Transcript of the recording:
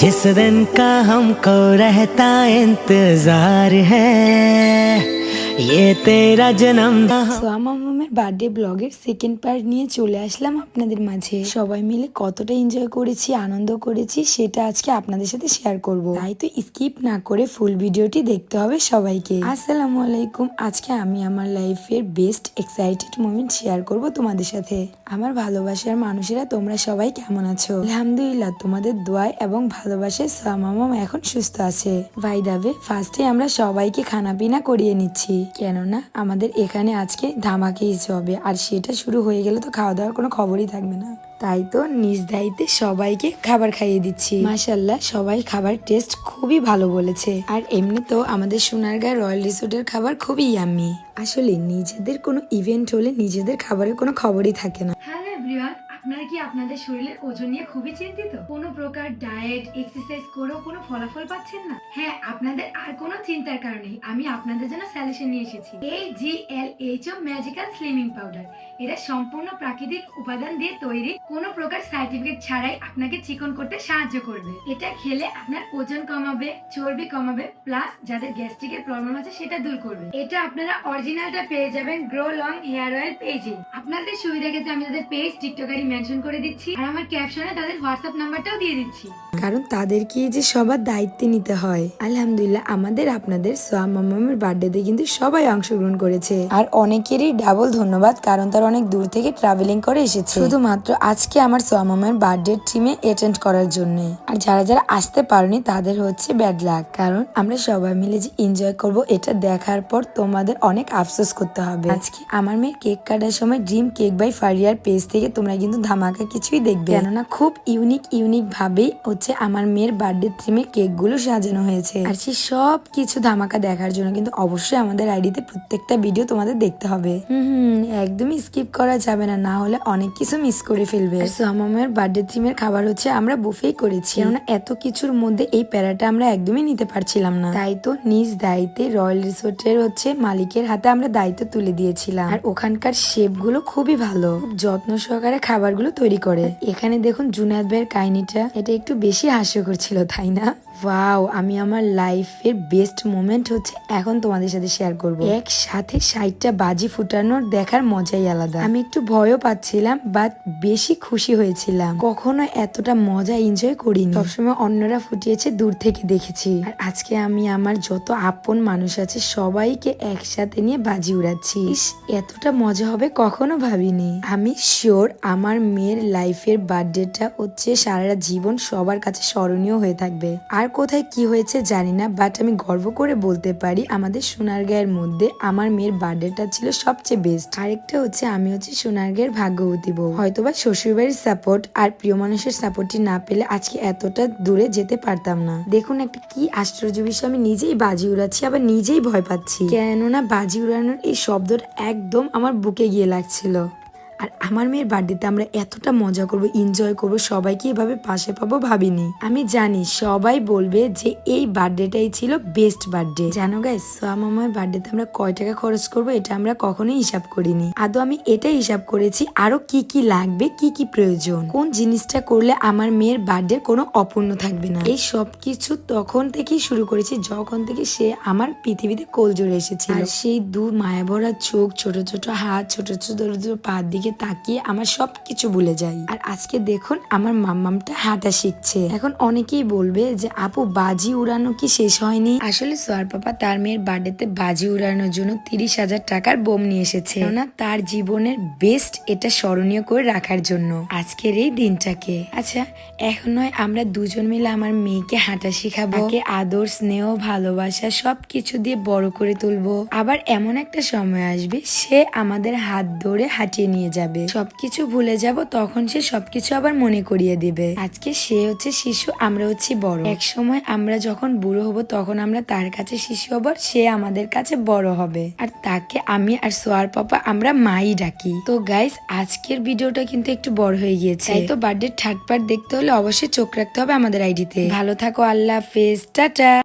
जिस दिन का हमको रहता इंतज़ार है। ये तेरा जन्म সোয়ামা মামের বার্থডে ব্লগের সেকেন্ড পার্ট নিয়ে চলে আসলাম আপনাদের মাঝে সবাই মিলে কতটা এনজয় করেছি আনন্দ করেছি সেটা আজকে আপনাদের সাথে শেয়ার করব তাই তো স্কিপ না করে ফুল ভিডিওটি দেখতে হবে সবাইকে আসসালামু আলাইকুম আজকে আমি আমার লাইফের বেস্ট এক্সাইটেড মোমেন্ট শেয়ার করব তোমাদের সাথে আমার ভালোবাসার মানুষেরা তোমরা সবাই কেমন আছো আলহামদুলিল্লাহ তোমাদের দোয়ায় এবং ভালোবাসায় সোয়ামা মাম এখন সুস্থ আছে ভাই দাবে ফার্স্টে আমরা সবাইকে খানা পিনা করিয়ে নিচ্ছি কেননা আমাদের এখানে আজকে ধামাকে ইচ্ছে হবে। আর সেটা শুরু হয়ে গেলে তো খাওয়া দাওয়ার কোনো খবরই থাকবে না। তাই তো নিজ দায়িত্বে সবাইকে খাবার খাইয়ে দিচ্ছি। মাশাল্লাহ সবাই খাবার টেস্ট খুবই ভালো বলেছে। আর এমনিতেও আমাদের সোনারগাঁ রয়্যাল রিসোর্টের খাবার খুবই ইয়াম্মি আসলে নিজেদের কোনো ইভেন্ট হলে নিজেদের খাবারের কোনো খবরই থাকে না। Hello everyone. আপনারা কি আপনাদের শরীরের ওজন নিয়ে খুবই চিন্তিত? কোনো প্রকার ডায়েট এক্সারসাইজ করেও কোনো ফলাফল পাচ্ছেন না? হ্যাঁ আপনাদের আর কোনো চিন্তার কারণে আমি আপনাদের জন্য সলিউশন নিয়ে এসেছি। এই G L H O magical slimming powder এটা সম্পূর্ণ প্রাকৃতিক উপাদান দিয়ে তৈরি। কোনো প্রকার সার্টিফিকেট ছাড়াই আপনাকে চিকন করতে সাহায্য করবে। এটা খেলে আপনার ওজন কমাবে, চর্বি কমাবে প্লাস যাদের গ্যাস্ট্রিকের প্রবলেম আছে সেটা দূর করবে। এটা আপনারা অরিজিনালটা পেয়ে যাবেন গ্রো লং হেয়ার অয়েল পেজে আপনাদের সুবিধা ক্ষেত্রে আমি তাদের পেজ টিকটকারি মেনশন করে দিচ্ছি। আর আমার ক্যাপশনে তাদের হোয়াটসঅ্যাপ নাম্বারটাও দিয়ে দিচ্ছি। কারণ তাদেরকে যে সবার দায়িত্বে নিতে হয়। আলহামদুলিল্লাহ, আমাদের আপনাদের সোয়া মামামের বার্থডেতে কিন্তু সবাই অংশগ্রহণ করেছে। আর অনেকেরই ডাবল ধন্যবাদ, কারণ তারা অনেক দূর থেকে ট্রাভেলিং করে এসেছে। শুধুমাত্র আজকে আমার সোয়া মামার বার্থডে টিমে অ্যাটেন্ড করার জন্য। আর যারা যারা আসতে পারেনি, তাদের হচ্ছে ব্যাড লাক কারণ আমরা সবাই মিলে যে এনজয় করব, এটা দেখার পর তোমাদের অনেক আফসোস করতে হবে। আজকে আমার মেয়ে কেক কাটার সময় ড্রিম কেক বাই ফারিয়ার পেজ থেকে তোমরা কিন্তু ধামাকা কিছুই দেখবে। কেননা খুব ইউনিক ইউনিক ভাবেই হচ্ছে আমার মেয়ের বার্থডে থিমে কেকগুলো সাজানো হয়েছে। আর সেই সব কিছু ধামাকা দেখার জন্য কিন্তু অবশ্যই আমাদের আইডিতে প্রত্যেকটা ভিডিও তোমাদের দেখতে হবে। হুম একদমই স্কিপ করা যাবে না না হলে অনেক কিছু মিস করে ফেলবে। আর সোহামের বার্থডে থিমের খাবার হচ্ছে আমরা বুফেই করেছি। কেননা এত কিছুর মধ্যে এই প্যারাটা আমরা একদমই নিতে পারছিলাম না। তাই তো নিজ দায়িত্বে রয়্যাল রিসোর্টের হচ্ছে মালিকের হাতে আমরা দায়িত্ব তুলে দিয়েছিলাম। আর ওখানকার শেফগুলো খুবই ভালো। যত্ন সহকারে খাবারগুলো তৈরি করে। এখানে দেখুন জুনাদ ভাইয়ের কাহিনীটা। এটা একটু বেশি হাস্যকর ছিল, তাই না? ওয়াও আমি আমার লাইফের বেস্ট মোমেন্ট হচ্ছে এখন তোমাদের সাথে শেয়ার করব। একসাথে ষাটটা বাজি ফুটানোর দেখার মজাই আলাদা। আমি একটু ভয়ও পাচ্ছিলাম বাট বেশি খুশি হয়েছিলাম। কখনো এতটা মজা এনজয় করিনি। সবসময় অন্যরা ফুটিয়েছে, দূর থেকে দেখেছি। আর আজকে আমি আমার যত আপন মানুষ আছে, সবাইকে একসাথে নিয়ে বাজি উড়াচ্ছি। এতটা মজা হবে কখনো ভাবিনি। আমি শিওর আমার মেয়ের লাইফের বার্থডেটা হচ্ছে সারা জীবন সবার কাছে স্মরণীয় হয়ে থাকবে। আর কোথায় কি হয়েছে জানি না বাট আমি গর্ব করে বলতে পারি আমাদের সোনারগাঁয়ের মধ্যে আমার মেয়ের বার্থডেটা ছিল সবচেয়ে বেস্ট আরেকটা হচ্ছে আমি হচ্ছে সোনারগাঁয়ের ভাগ্যবতী বউ। হয়তোবা শ্বশুরবাড়ির সাপোর্ট আর প্রিয় মানুষের সাপোর্টটি না পেলে আজকে এতটা দূরে যেতে পারতাম না। দেখুন একটা কি আশ্চর্য বিষয়, আমি নিজেই বাজি উড়াচ্ছি, আবার নিজেই ভয় পাচ্ছি। কেননা বাজি উড়ানোর এই শব্দটা একদম আমার বুকে গিয়ে লাগছিল। আর আমার মেয়ের বার্থডেতে আমরা এতটা মজা করব এনজয় করব, সবাইকে এভাবে পাশে পাবো ভাবিনি। আমি জানি সবাই বলবে যে এই বার্থডেটাই ছিল বেস্ট বার্থডে। জানো গাইস সোয়াম আমার বার্থডেতে আমরা কয় টাকা খরচ করব এটা আমরা কখনোই হিসাব করিনি। আদৌ আমি এটাই হিসাব করেছি, আরও কি কি লাগবে, কি কি প্রয়োজন। কোন জিনিসটা করলে আমার মেয়ের বার্থডে কোনো অপূর্ণ থাকবে না। এই সব কিছু তখন থেকেই শুরু করেছি, যখন থেকে সে আমার পৃথিবীতে কোল জোরে এসেছিল। সেই দু মায়া ভরা চোখ, ছোট ছোট হাত, ছোট ছোট ছোট পার দিকে তাকিয়ে আমার সব কিছু ভুলে যাই। আর আজকে দেখুন আমার মাম্মামটা হাঁটা শিখছে। এখন অনেকেই বলবে যে, আপু, বাজি উড়ানো কি শেষ হয়নি? আসলে সোয়ার পাপা, তার মেয়ের বার্থডেতে বাজি উড়ানোর জন্য তিরিশ হাজার টাকার বোম নিয়ে এসেছে। কেননা তার জীবনের বেস্ট এটা স্মরণীয় করে রাখার জন্য। আজকের এই দিনটাকে। আচ্ছা এখন নয়, আমরা দুজন মিলে আমার মেয়েকে হাঁটা শিখাবো। আদর, স্নেহ, ভালোবাসা সব কিছু দিয়ে বড় করে তুলবো। আবার এমন একটা সময় আসবে, সে আমাদের হাত ধরে হাঁটিয়ে নিয়ে যাবে সবকিছু ভুলে যাব, তখন সে সবকিছু আবার মনে করিয়ে দিবে। আজকে সে হচ্ছে শিশু, আমরা হচ্ছি বড়। এক সময় আমরা যখন বুড়ো হব, তখন আমরা তার কাছে শিশু হব সে আমাদের কাছে বড় হবে। আর তাকে আমি আর সোয়ার পাপা, আমরা মাই ডাকি। তো গাইস আজকের ভিডিওটা কিন্তু একটু বড় হয়ে গিয়েছে। তাই তো বার্থডে থার্ড পার্ট দেখতে হলে অবশ্যই চোখ রাখতে হবে আমাদের আইডিতে ভালো থাকো, আল্লাহ হাফেজ, টাটা।